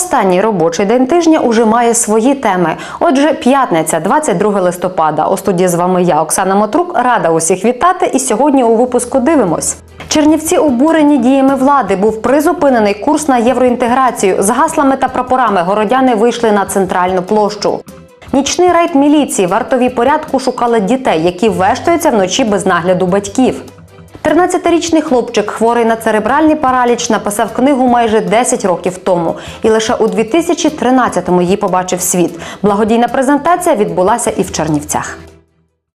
Останній робочий день тижня уже має свої теми. Отже, п'ятниця, 22 листопада. У студії з вами я, Оксана Мотрук, рада усіх вітати. І сьогодні у випуску дивимось. Чернівці обурені діями влади. Був призупинений курс на євроінтеграцію. З гаслами та прапорами городяни вийшли на центральну площу. Нічний рейд міліції вартові порядку шукали дітей, які вештаються вночі без нагляду батьків. 13-річний хлопчик, хворий на церебральний параліч, написав книгу майже 10 років тому, і лише у 2013-му її побачив світ. Благодійна презентація відбулася і в Чернівцях.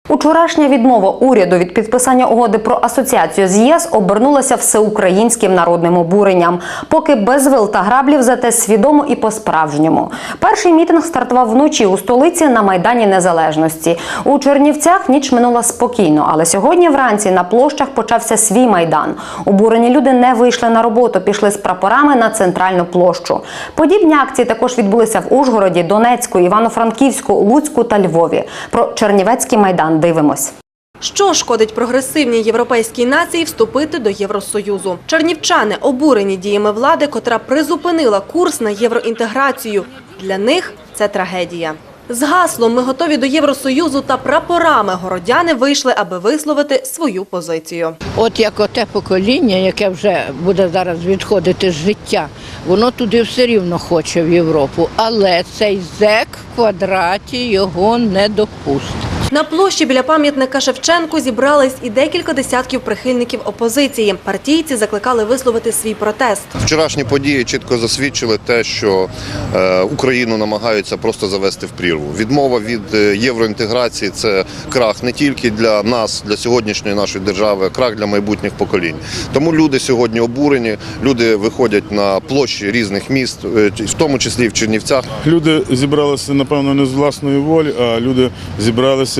Учорашня відмова уряду від підписання угоди про асоціацію з ЄС обернулася всеукраїнським народним обуренням. Поки без вил та граблів, зате свідомо і по-справжньому. Перший мітинг стартував вночі у столиці на майдані Незалежності. У Чернівцях ніч минула спокійно, але сьогодні вранці на площах почався свій майдан. Обурені люди не вийшли на роботу, пішли з прапорами на центральну площу. Подібні акції також відбулися в Ужгороді, Донецьку, Івано-Франківську, Луцьку та Львові. Про Чернівецький майдан дивимось. Що шкодить прогресивній європейській нації вступити до Євросоюзу? Чернівчани обурені діями влади, котра призупинила курс на євроінтеграцію. Для них це трагедія. З гаслом ми готові до Євросоюзу та прапорами городяни вийшли, аби висловити свою позицію. От як оте покоління, яке вже буде зараз відходити з життя, воно туди все рівно хоче в Європу. Але цей зек в квадраті його не допустить. На площі біля пам'ятника Шевченку зібрались і декілька десятків прихильників опозиції. Партійці закликали висловити свій протест. Вчорашні події чітко засвідчили те, що е, Україну намагаються просто завести в прірву. Відмова від е, євроінтеграції це крах не тільки для нас, для сьогоднішньої нашої держави, а крах для майбутніх поколінь. Тому люди сьогодні обурені. Люди виходять на площі різних міст, е, в тому числі і в Чернівцях. Люди зібралися, напевно, не з власної волі, а люди зібралися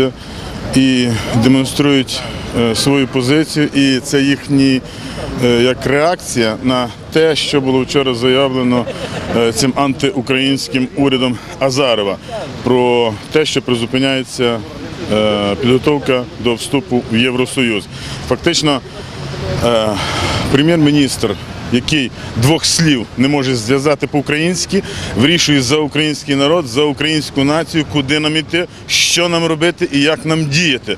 і демонструють е, свою позицію. І це їхній е, реакція на те, що було вчора заявлено е, цим антиукраїнським урядом Азарова про те, що призупиняється підготовка до вступу в Євросоюз. Фактично, прем'єр-міністр, який двох слів не може зв'язати по-українськи, вирішує за український народ, за українську націю, куди нам іти, що нам робити і як нам діяти.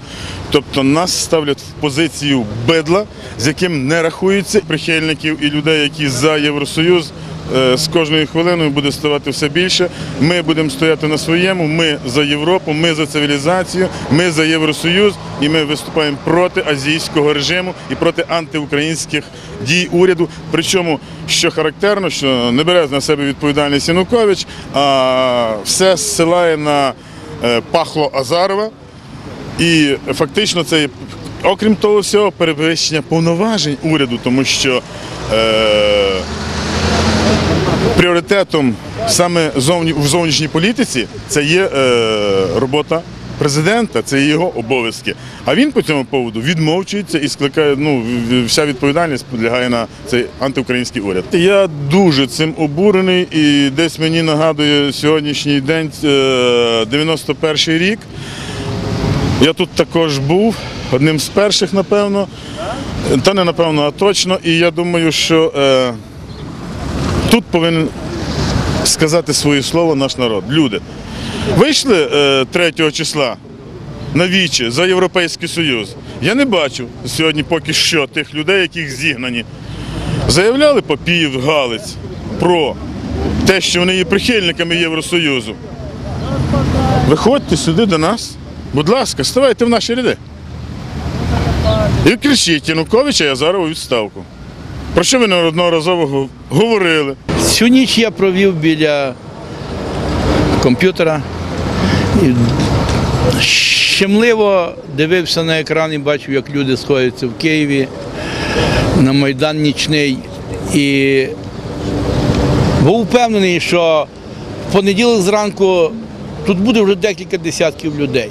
Тобто нас ставлять в позицію бедла, з яким не рахуються прихильників і людей, які за Євросоюз. Е, З кожною хвилиною буде ставати все більше. Ми будемо стояти на своєму. Ми за Європу, ми за цивілізацію, ми за Євросоюз, і ми виступаємо проти азійського режиму і проти антиукраїнських дій уряду. Причому, що характерно, що не бере на себе відповідальність Янукович, а все зсилає на е, пахло Азарова. І фактично це, є, окрім того всього, перевищення повноважень уряду, тому що е, пріоритетом саме в зовнішній політиці це є е, робота президента, це його обов'язки. А він по цьому поводу відмовчується і скликає, ну, вся відповідальність підлягає на цей антиукраїнський уряд. Я дуже цим обурений і десь мені нагадує сьогоднішній день, е, 91-й рік. Я тут також був, одним з перших, напевно. Та не напевно, а точно. І я думаю, що е, тут повинен сказати своє слово наш народ. Люди. Вийшли е, 3 числа на вічі за Європейський Союз. Я не бачив сьогодні поки що тих людей, яких зігнані. Заявляли Попіїв, Галець про те, що вони є прихильниками Євросоюзу. Виходьте сюди до нас. Будь ласка, ставайте в наші ряди. І кричіть Януковича і Азарова у відставку. Про що ви неодноразово говорили? Всю ніч я провів біля комп'ютера. Щемливо дивився на екран і бачив, як люди сходяться в Києві на Майдан нічний. І був впевнений, що в понеділок зранку тут буде вже декілька десятків людей.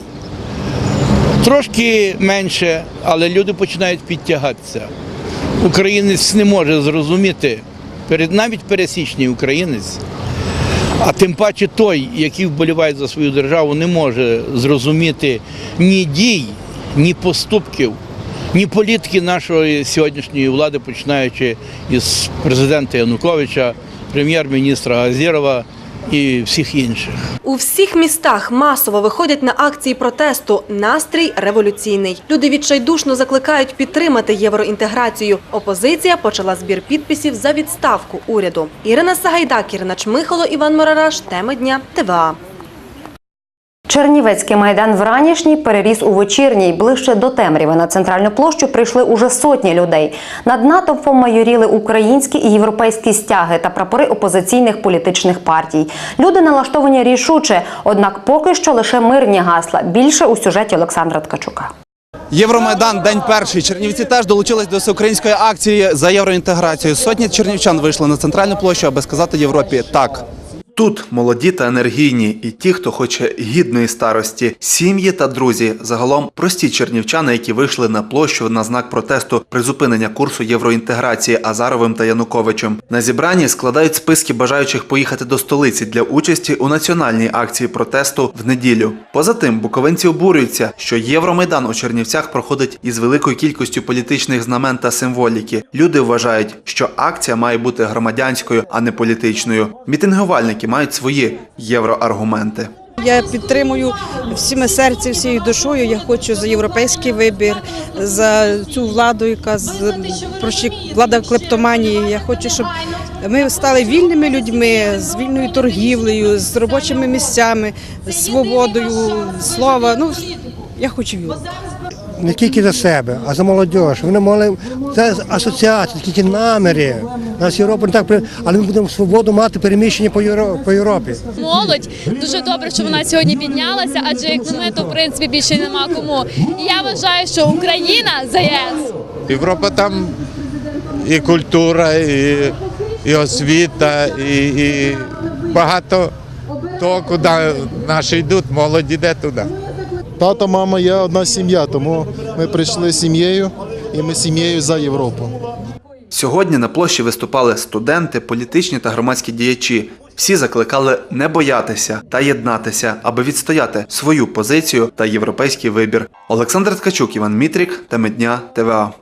Трошки менше, але люди починають підтягатися. Українець не може зрозуміти, навіть пересічний українець, а тим паче той, який вболіває за свою державу, не може зрозуміти ні дій, ні поступків, ні політики нашої сьогоднішньої влади, починаючи із президента Януковича, прем'єр-міністра Азірова і всіх інших. У всіх містах масово виходять на акції протесту. Настрій революційний. Люди відчайдушно закликають підтримати євроінтеграцію. Опозиція почала збір підписів за відставку уряду. Ірина Сагайдак, Ірина Чмихало, Іван Морараш. Теми дня ТВА. Чернівецький майдан вранішній переріс у вечірній. Ближче до темряви на центральну площу прийшли уже сотні людей. Над натовпом майоріли українські і європейські стяги та прапори опозиційних політичних партій. Люди налаштовані рішуче, однак поки що лише мирні гасла. Більше у сюжеті Олександра Ткачука. Євромайдан день перший. Чернівці теж долучились до всеукраїнської акції за євроінтеграцію. Сотні чернівчан вийшли на центральну площу, аби сказати Європі так. Тут молоді та енергійні, і ті, хто хоче гідної старості, сім'ї та друзі, загалом прості чернівчани, які вийшли на площу на знак протесту призупинення курсу євроінтеграції Азаровим та Януковичем. На зібранні складають списки бажаючих поїхати до столиці для участі у національній акції протесту в неділю. Поза тим, буковинці обурюються, що Євромайдан у Чернівцях проходить із великою кількістю політичних знамен та символіки. Люди вважають, що акція має бути громадянською, а не політичною. Мітингувальники мають свої євроаргументи. Я підтримую всіми серцем, всією душою. Я хочу за європейський вибір, за цю владу, яка з прощі влада клептоманії. Я хочу, щоб ми стали вільними людьми з вільною торгівлею, з робочими місцями, з свободою слова. Ну я хочу Європу. не тільки за себе, а за молодь. Вони могли це асоціації, тільки наміри. Нас Європа не так при- але ми будемо свободу мати переміщення по Євро- по Європі. молодь. Дуже добре, що вона сьогодні піднялася, адже як на мене, то в принципі більше нема кому. І я вважаю, що Україна за ЄС. Європа там і культура, і, і освіта, і, і багато того, куди наші йдуть, молодь іде туди. Тата, мама, я одна сім'я, тому ми прийшли з сім'єю і ми сім'єю за Європу. Сьогодні на площі виступали студенти, політичні та громадські діячі. Всі закликали не боятися та єднатися, аби відстояти свою позицію та європейський вибір. Олександр Ткачук, Іван Мітрік, Темедня ТВА.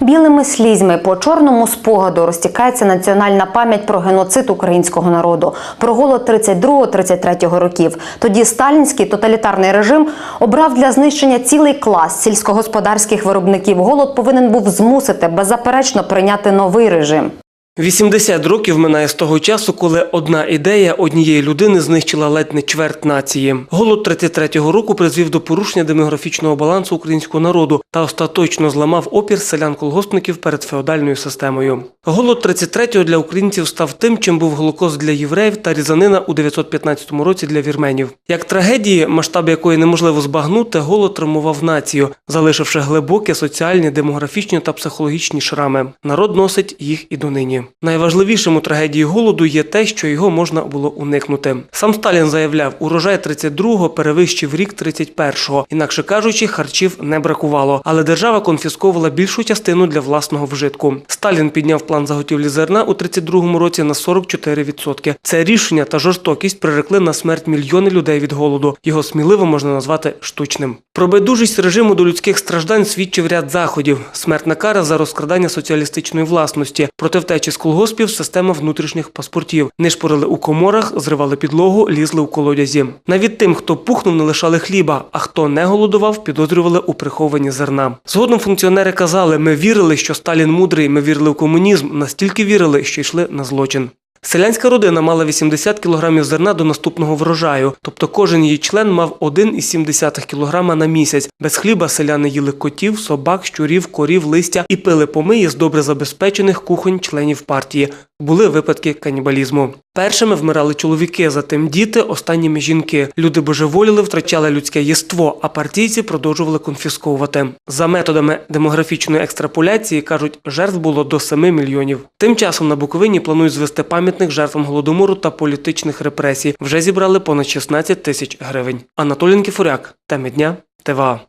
Білими слізьми по чорному спогаду розтікається національна пам'ять про геноцид українського народу, про голод 32-33 років. Тоді сталінський тоталітарний режим обрав для знищення цілий клас сільськогосподарських виробників. Голод повинен був змусити беззаперечно прийняти новий режим. 80 років минає з того часу, коли одна ідея однієї людини знищила ледь не чверть нації. Голод 33-го року призвів до порушення демографічного балансу українського народу та остаточно зламав опір селян-колгоспників перед феодальною системою. Голод 33-го для українців став тим, чим був голокост для євреїв та різанина у 915 році для вірменів. Як трагедії, масштаб якої неможливо збагнути, голод травмував націю, залишивши глибокі соціальні, демографічні та психологічні шрами. Народ носить їх і донині. Найважливішим у трагедії голоду є те, що його можна було уникнути. Сам Сталін заявляв, урожай 32-го перевищив рік 31-го. Інакше кажучи, харчів не бракувало, але держава конфісковувала більшу частину для власного вжитку. Сталін підняв план заготівлі зерна у 32-му році на 44%. Це рішення та жорстокість прирекли на смерть мільйони людей від голоду. Його сміливо можна назвати штучним. Про байдужість режиму до людських страждань свідчив ряд заходів: смертна кара за розкрадання соціалістичної власності, проти втечі з колгоспів система внутрішніх паспортів. Нишпорили у коморах, зривали підлогу, лізли у колодязі. Навіть тим, хто пухнув, не лишали хліба, а хто не голодував, підозрювали у прихованні зерна. Згодом функціонери казали: ми вірили, що Сталін мудрий, ми вірили в комунізм, настільки вірили, що йшли на злочин. Селянська родина мала 80 кілограмів зерна до наступного врожаю, тобто кожен її член мав 1,7 кілограма на місяць. Без хліба селяни їли котів, собак, щурів, корів, листя і пили помиї з добре забезпечених кухонь членів партії. Були випадки канібалізму. Першими вмирали чоловіки, затим діти, останніми жінки. Люди божеволіли, втрачали людське єство, а партійці продовжували конфісковувати. За методами демографічної екстраполяції кажуть, жертв було до 7 мільйонів. Тим часом на Буковині планують звести пам'ятник жертвам голодомору та політичних репресій. Вже зібрали понад 16 тисяч гривень. Анатолій Кіфуряк, теми дня, ТВА.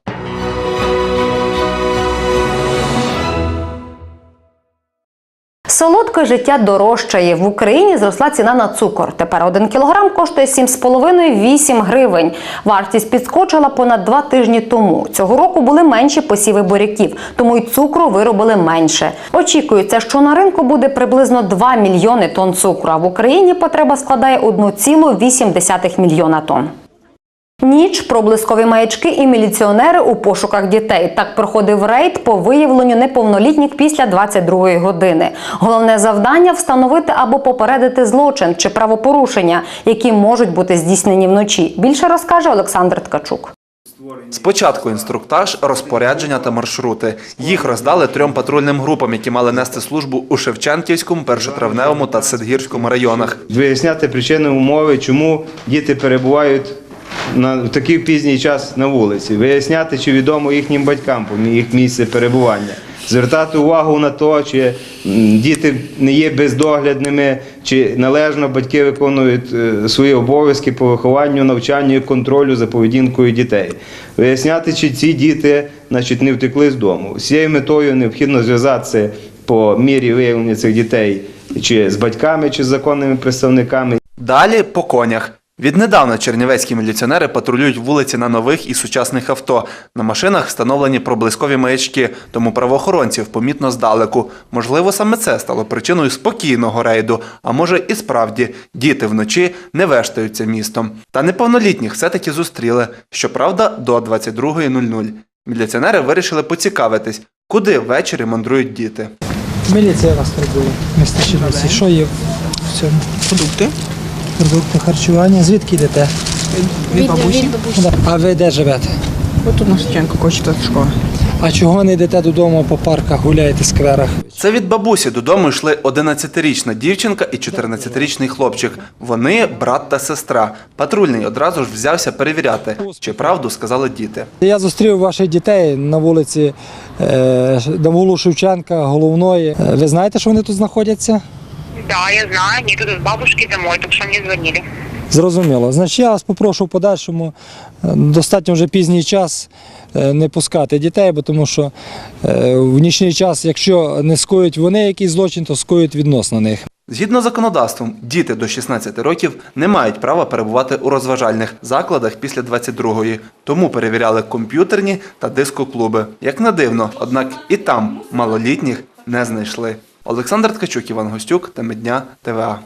Солодке життя дорожчає. В Україні зросла ціна на цукор. Тепер один кілограм коштує 7,5-8 гривень. Вартість підскочила понад два тижні тому. Цього року були менші посіви буряків, тому й цукру виробили менше. Очікується, що на ринку буде приблизно 2 мільйони тонн цукру, а в Україні потреба складає 1,8 мільйона тонн. Ніч, проблискові маячки і міліціонери у пошуках дітей. Так проходив рейд по виявленню неповнолітніх після 22-ї години. Головне завдання встановити або попередити злочин чи правопорушення, які можуть бути здійснені вночі. Більше розкаже Олександр Ткачук. Спочатку інструктаж, розпорядження та маршрути. Їх роздали трьом патрульним групам, які мали нести службу у Шевченківському, Першотравневому та Садгірському районах. виясняти причини умови, чому діти перебувають на в такий пізній час на вулиці, виясняти, чи відомо їхнім батькам про їх місце перебування, звертати увагу на те, чи діти не є бездоглядними, чи належно батьки виконують е, свої обов'язки по вихованню, навчанню і контролю за поведінкою дітей. Виясняти, чи ці діти значить, не втекли з дому. З цією метою необхідно зв'язатися по мірі виявлення цих дітей чи з батьками, чи з законними представниками. Далі по конях. Віднедавна чернівецькі міліціонери патрулюють вулиці на нових і сучасних авто. На машинах встановлені проблискові маячки, тому правоохоронців помітно здалеку. Можливо, саме це стало причиною спокійного рейду. А може і справді діти вночі не вештаються містом. Та неповнолітніх все-таки зустріли. Щоправда, до 22.00. Міліціонери вирішили поцікавитись, куди ввечері мандрують діти. Міліція вас турбує, місто Чернівці. Що є в цьому? Продукти. Продукти харчування. Звідки йдете? Від бабусі. А ви де живете? От на Сутянку кочета школа. А чого не йдете додому по парках, гуляєте, скверах? Це від бабусі додому йшли 11-річна дівчинка і 14-річний хлопчик. Вони брат та сестра. Патрульний одразу ж взявся перевіряти, чи правду сказали діти. Я зустрів ваших дітей на вулиці е, на вулу Шевченка, головної. Е, Ви знаєте, що вони тут знаходяться? Да, я знаю, они тут с бабушкой домой, только что мне звонили. Зрозуміло. Значить, я вас попрошу в подальшому е, достатньо вже пізній час е, не пускати дітей, бо тому що е, в нічний час, якщо не скоють вони якийсь злочин, то скоють відносно них. Згідно з законодавством, діти до 16 років не мають права перебувати у розважальних закладах після 22-ї, тому перевіряли комп'ютерні та дискоклуби. Як не дивно, однак і там малолітніх не знайшли. Олександр Ткачук, Іван Гостюк, Теми дня, ТВА.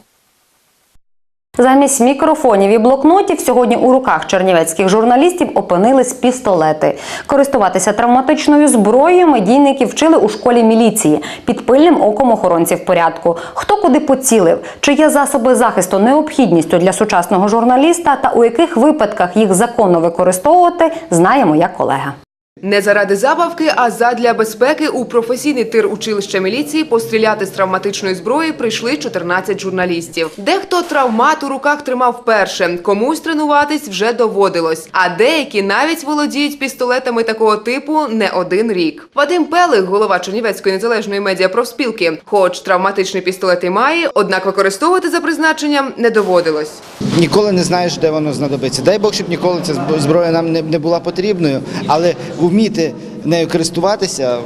Замість мікрофонів і блокнотів сьогодні у руках чернівецьких журналістів опинились пістолети. Користуватися травматичною зброєю медійники вчили у школі міліції під пильним оком охоронців порядку. Хто куди поцілив, чи є засоби захисту необхідністю для сучасного журналіста та у яких випадках їх законно використовувати, знає моя колега. Не заради забавки, а задля безпеки у професійний тир училища міліції постріляти з травматичної зброї прийшли 14 журналістів. Дехто травмат у руках тримав вперше, комусь тренуватись вже доводилось. А деякі навіть володіють пістолетами такого типу не один рік. Вадим Пелих, голова Чернівецької незалежної медіапрофспілки, хоч травматичний пістолет і має, однак використовувати за призначенням не доводилось. Ніколи не знаєш, де воно знадобиться. Дай Бог, щоб ніколи ця зброя нам не, була потрібною, але вміти нею користуватися,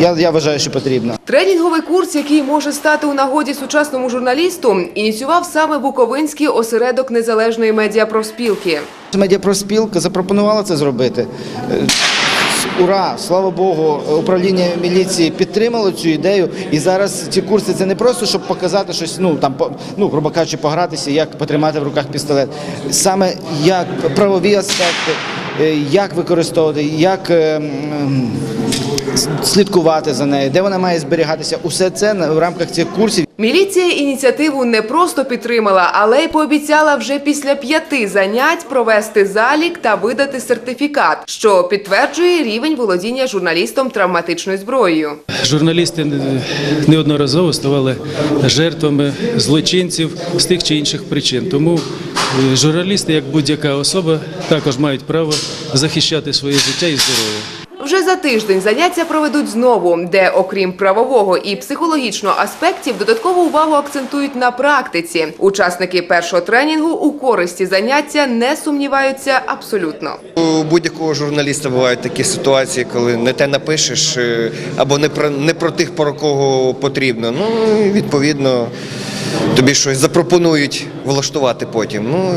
я, я вважаю, що потрібно. Тренінговий курс, який може стати у нагоді сучасному журналісту, ініціював саме Буковинський осередок незалежної медіапрофспілки. Медіапроспілка запропонувала це зробити. Е, Ура! Слава Богу, управління міліції підтримало цю ідею. І зараз ці курси це не просто щоб показати щось, ну там ну, грубо кажучи, погратися, як потримати в руках пістолет. Саме як правові аспекти, як використовувати, як е, слідкувати за нею, де вона має зберігатися. Усе це в рамках цих курсів. Міліція ініціативу не просто підтримала, але й пообіцяла вже після п'яти занять провести залік та видати сертифікат, що підтверджує рівень володіння журналістом травматичною зброєю. Журналісти неодноразово ставали жертвами злочинців з тих чи інших причин. Тому е, журналісти, як будь-яка особа, також мають право захищати своє життя і здоров'я. Вже за тиждень заняття проведуть знову, де, окрім правового і психологічного аспектів, додаткову увагу акцентують на практиці. Учасники першого тренінгу у користі заняття не сумніваються абсолютно. У будь-якого журналіста бувають такі ситуації, коли не те напишеш е, або не про не про тих, про кого потрібно. Ну відповідно тобі щось запропонують влаштувати потім. Ну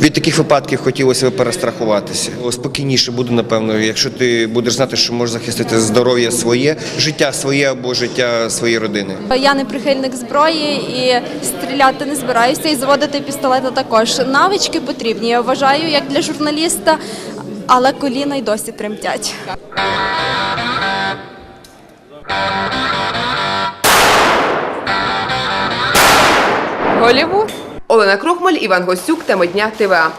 від таких випадків хотілося б перестрахуватися. Спокійніше буде, напевно, якщо ти будеш знати, що можеш захистити здоров'я своє, життя своє або життя своєї родини. Я не прихильник зброї і стріляти не збираюся, і заводити пістолети також. Навички потрібні, я вважаю, як для журналіста, але коліна й досі тремтять. Голівуд. Олена Крохмаль, Іван Гостюк, теми дня ТВА.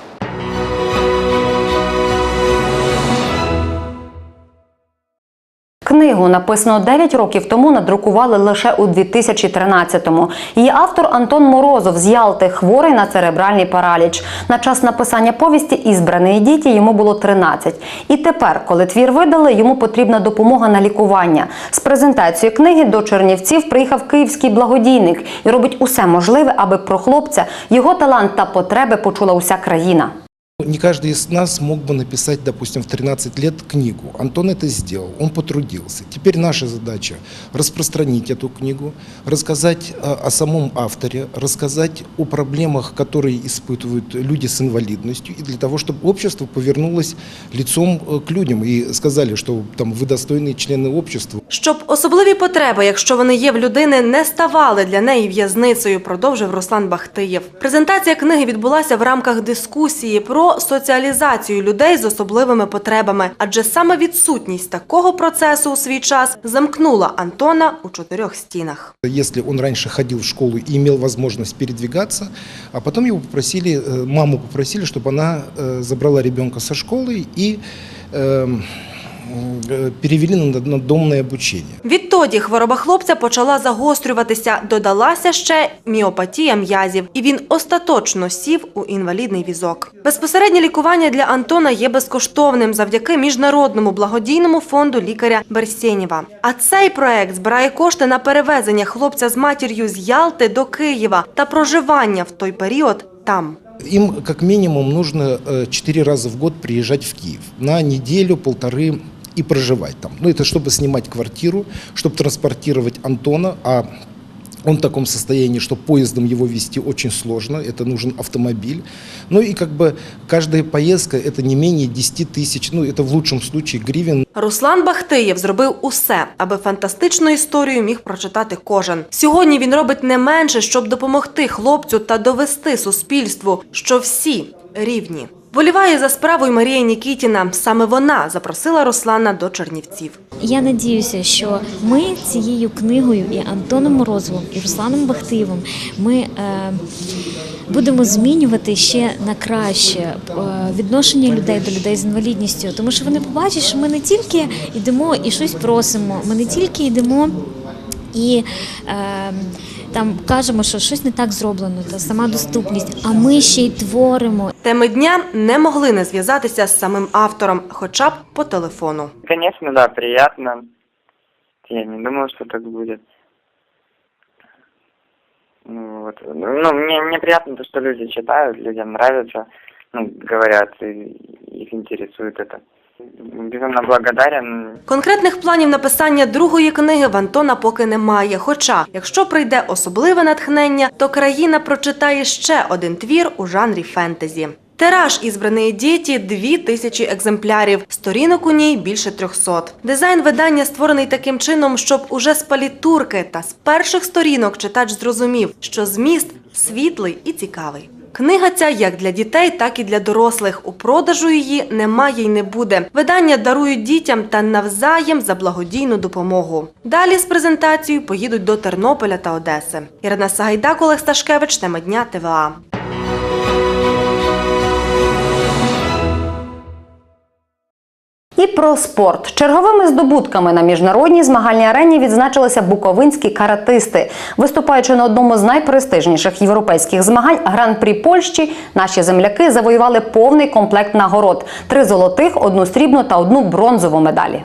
Книгу, написану 9 років тому, надрукували лише у 2013-му. Її автор Антон Морозов з Ялти, хворий на церебральний параліч. На час написання повісті «Ізбрані діти» йому було 13. І тепер, коли твір видали, йому потрібна допомога на лікування. З презентацією книги до Чернівців приїхав київський благодійник і робить усе можливе, аби про хлопця, його талант та потреби почула уся країна. Не каждый из нас мог бы написать, допустим, в 13 лет книгу. Антон это сделал, он потрудился. Теперь наша задача распространить эту книгу, рассказать э, о самом авторе, рассказать о проблемах, которые испытывают люди с инвалидностью, и для того, чтобы общество повернулось лицом э, к людям и сказали, что там вы достойные члены общества. Щоб особливі потреби, якщо вони є в людини, не ставали для неї в'язницею, продовжив Руслан Бахтиєв. Презентація книги відбулася в рамках дискусії про соціалізацію людей з особливими потребами, адже саме відсутність такого процесу у свій час замкнула Антона у чотирьох стінах. Если он раньше ходил в школу и имел возможность передвигаться, а потом его попросили, э, маму попросили, чтобы она э, забрала ребенка со школы и эм, э, перевели на на домное обучение. Відтоді хвороба хлопця почала загострюватися. Додалася ще міопатія м'язів, і він остаточно сів у інвалідний візок. Безпосереднє лікування для Антона є безкоштовним завдяки міжнародному благодійному фонду лікаря Берсєнєва. А цей проект збирає кошти на перевезення хлопця з матір'ю з Ялти до Києва та проживання в той період там. Им как минимум нужно э, четыре раза в год приезжать в Киев на неделю, полторы и проживать там. Ну, это чтобы снимать квартиру, чтобы транспортировать Антона, а он в таком состоянии, что поездом его вести очень сложно, это нужен автомобиль. Ну и как бы каждая поездка это не менее 10 тысяч, ну это в лучшем случае гривен. Руслан Бахтиєв зробив усе, аби фантастичну історію міг прочитати кожен. Сьогодні він робить не менше, щоб допомогти хлопцю та довести суспільству, що всі рівні. Воліває за справою Марія Нікітіна. Саме вона запросила Руслана до Чернівців. Я надіюся, що ми цією книгою і Антоном Морозовим, і Русланом Бахтиєвим ми е, будемо змінювати ще на краще е, відношення людей до людей з інвалідністю, тому що вони побачать, що ми не тільки йдемо і щось просимо, ми не тільки йдемо і. Е, там кажемо, що щось не так зроблено, та сама доступність, а ми ще й творимо. Теми дня не могли не зв'язатися з самим автором, хоча б по телефону. Конечно, да, приятно. Я не думал, что так будет. Ну, вот. ну мне, мне приятно то, что люди читают, людям нравится, ну, говорят, и их интересует это. Безумно благодарен. Конкретних планів написання другої книги в Антона поки немає. Хоча, якщо прийде особливе натхнення, то країна прочитає ще один твір у жанрі фентезі. Тираж ізбраної діті – дві тисячі екземплярів. Сторінок у ній більше трьохсот. Дизайн видання створений таким чином, щоб уже з палітурки та з перших сторінок читач зрозумів, що зміст світлий і цікавий. Книга ця як для дітей, так і для дорослих. У продажу її немає й не буде. Видання дарують дітям та навзаєм за благодійну допомогу. Далі з презентацією поїдуть до Тернополя та Одеси. Ірина Сагайдак, Олег Сташкевич, тема дня ТВА. І про спорт. Черговими здобутками на міжнародній змагальній арені відзначилися буковинські каратисти. Виступаючи на одному з найпрестижніших європейських змагань гран-прі Польщі, наші земляки завоювали повний комплект нагород: три золотих, одну срібну та одну бронзову медалі.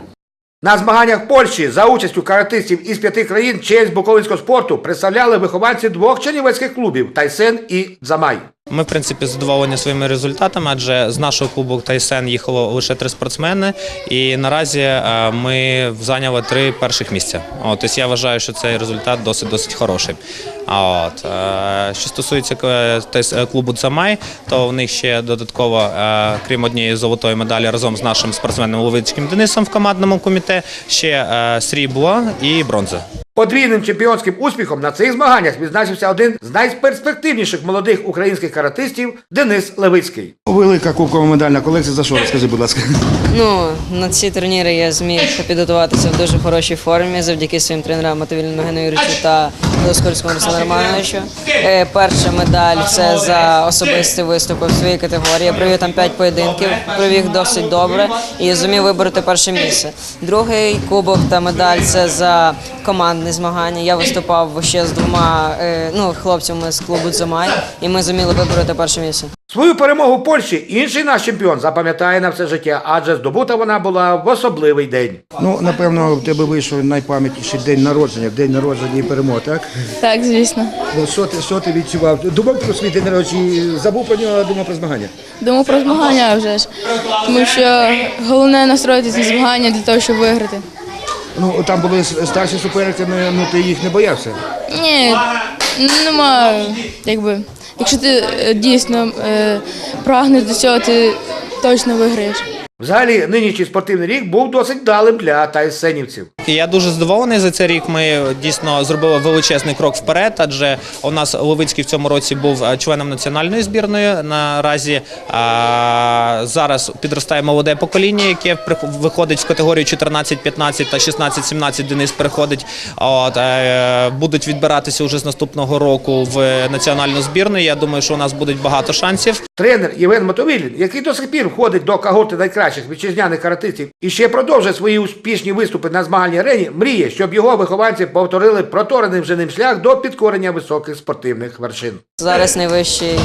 На змаганнях Польщі за участю каратистів із п'яти країн честь буковинського спорту представляли вихованці двох чернівецьких клубів Тайсен і Дзамай. Ми, в принципі, задоволені своїми результатами, адже з нашого клубу Тайсен їхало лише три спортсмени, і наразі е, ми зайняли три перших місця. От, тобто я вважаю, що цей результат досить досить хороший. А от е, що стосується е, клубу Цамай, то в них ще додатково, крім однієї золотої медалі, разом з нашим спортсменом Ловицьким Денисом в командному коміте, ще срібло і бронза. Подвійним чемпіонським успіхом на цих змаганнях відзначився один з найперспективніших молодих українських каратистів Денис Левицький. Велика кубкова медальна колекція. За що розкажи, будь ласка. Ну, на ці турніри я зміг підготуватися в дуже хорошій формі завдяки своїм тренерам Мотовільному Євгену Юрійовичу та Доскорському Руслану Романовичу. Е, Перша медаль це за особисті виступи в своїй категорії. Я провів там 5 поєдинків, провів досить добре і зумів вибороти перше місце. Другий кубок та медаль це за командне змагання. Я виступав ще з двома е, ну, хлопцями з клубу Дзамай, і ми зуміли вибороти перше місце. Свою перемогу в Польщі інший наш чемпіон запам'ятає на все життя, адже здобута вона була в особливий день. Ну, напевно, в тебе вийшов найпам'ятніший день народження, день народження і перемоги, так? Так, звісно. Ну, що ти, що ти відчував? Думав про свій день народження, забув про нього, думав про змагання. Думав про змагання вже ж. Тому що головне настроїтися на змагання для того, щоб виграти. Ну, там були старші суперники, ну, ну ти їх не боявся. Ні, нема, якби. Якщо ти е, дійсно е, прагнеш до цього, ти точно виграєш. Взагалі, нинішній спортивний рік був досить вдалим для тайсенівців. Я дуже задоволений за цей рік. Ми дійсно зробили величезний крок вперед, адже у нас Ловицький в цьому році був е, членом національної збірної. Наразі а, зараз підростає молоде покоління, яке виходить в категорію 14-15 та 16-17 Денис переходить. От, е, будуть відбиратися вже з наступного року в національну збірну. Я думаю, що у нас буде багато шансів. Тренер Євген Мотовілін, який до сих пір входить до когорти найкращих вітчизняних каратистів і ще продовжує свої успішні виступи на змагальній арені, мріє, щоб його вихованці повторили проторений вже ним шлях до підкорення високих спортивних вершин. Зараз найвищий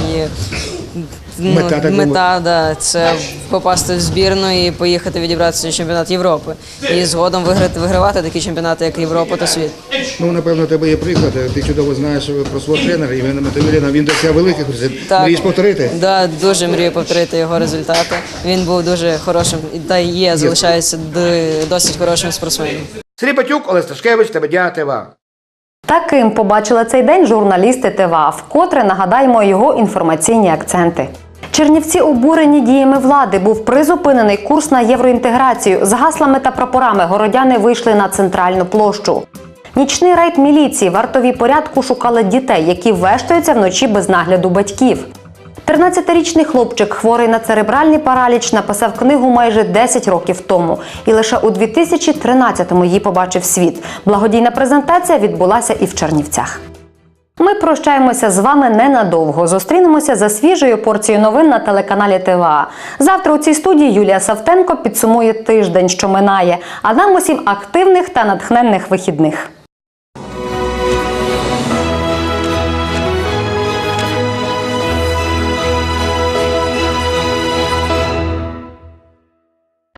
ну, Мета такого. мета да, це попасти в збірну і поїхати відібратися на чемпіонат Європи. І згодом виграти вигравати такі чемпіонати, як Європа та світ. Ну, напевно, у тебе є приклад. Ти чудово знаєш про свого тренера Євгена Матовіліна. Він досяг великих результатів. Так. Мрієш повторити? Да, дуже мрію повторити його результати. Він був дуже хорошим і та є, залишається д- досить хорошим спортсменом. Сергій Батюк, Олег Сташкевич, Тебедя, ТВА. Таким побачили цей день журналісти ТВА. Вкотре нагадаємо його інформаційні акценти. Чернівці обурені діями влади був призупинений курс на євроінтеграцію. З гаслами та прапорами городяни вийшли на центральну площу. Нічний рейд міліції вартові порядку шукали дітей, які вештаються вночі без нагляду батьків. 13-річний хлопчик, хворий на церебральний параліч, написав книгу майже 10 років тому, і лише у 2013-му її побачив світ. Благодійна презентація відбулася і в Чернівцях. Ми прощаємося з вами ненадовго. Зустрінемося за свіжою порцією новин на телеканалі ТВА. Завтра у цій студії Юлія Савтенко підсумує тиждень, що минає. А нам усім активних та натхненних вихідних.